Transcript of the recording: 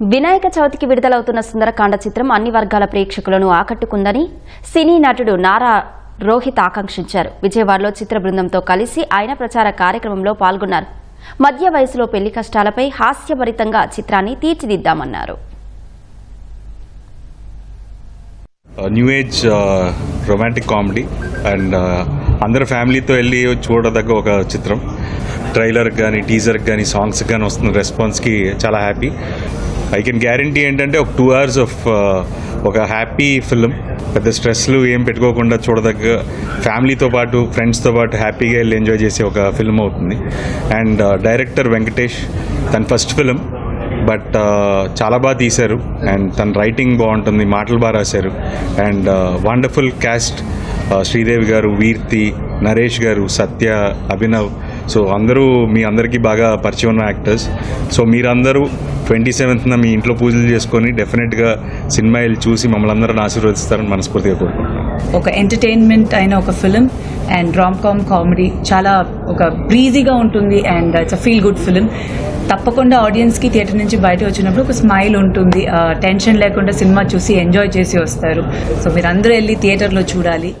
వినాయక చవితికి విడుదలవుతున్న సుందరకాండ చిత్రం అన్ని వర్గాల ప్రేక్షకులను ఆకట్టుకుందని సినీ నటుడు నారా రోహిత్ ఆకాంక్షించారు. విజయవాడలో చిత్ర బృందంతో కలిసి ఆయన ప్రచార కార్యక్రమంలో పాల్గొన్నారు. మధ్య వయసులో పెళ్ళి కష్టాలపై హాస్యభరితంగా చిత్రాన్ని తీర్చిదిద్దామన్నారు. New age romantic comedy and అందరు ఫ్యామిలీతో వెళ్ళి చూడదగ్గ ఒక చిత్రం. ట్రైలర్ కానీ టీజర్కి కానీ సాంగ్స్ కానీ వస్తున్న రెస్పాన్స్కి చాలా హ్యాపీ ఐ కెన్ గ్యారంటీ ఏంటంటే ఒక టూ అవర్స్ ఆఫ్ ఒక హ్యాపీ ఫిల్మ్ పెద్ద స్ట్రెస్లు ఏం పెట్టుకోకుండా చూడదగ్గ ఫ్యామిలీతో పాటు ఫ్రెండ్స్తో పాటు హ్యాపీగా వెళ్ళి ఎంజాయ్ చేసే ఒక ఫిల్మ్ అవుతుంది. అండ్ డైరెక్టర్ వెంకటేష్ తన ఫస్ట్ ఫిల్మ్ బట్ చాలా బాగా తీశారు. అండ్ తన రైటింగ్ బాగుంటుంది మాటలు బాగా రాశారు. అండ్ వండర్ఫుల్ క్యాస్ట్ శ్రీదేవి గారు వీర్తి నరేష్ గారు సత్య అభినవ్ సో అందరూ మీ అందరికీ బాగా పరిచయం ఉన్న యాక్టర్స్. సో మీరందరూ ట్వంటీ సెవెంత్న మీ ఇంట్లో పూజలు చేసుకొని డెఫినెట్గా సినిమా వెళ్ళి చూసి మమ్మల్ని అందరూ ఆశీర్వదిస్తారని మనస్ఫూర్తిగా కోరుకుంటున్నాం. ఒక ఎంటర్టైన్మెంట్ అయిన ఒక film and rom com comedy చాలా ఒక బ్రీజీగా ఉంటుంది and it's a feel good film. తప్పకుండా ఆడియన్స్కి థియేటర్ నుంచి బయట వచ్చినప్పుడు ఒక స్మైల్ ఉంటుంది. టెన్షన్ లేకుండా సినిమా చూసి ఎంజాయ్ చేసి వస్తారు. సో మీరందరూ వెళ్ళి థియేటర్లో చూడాలి.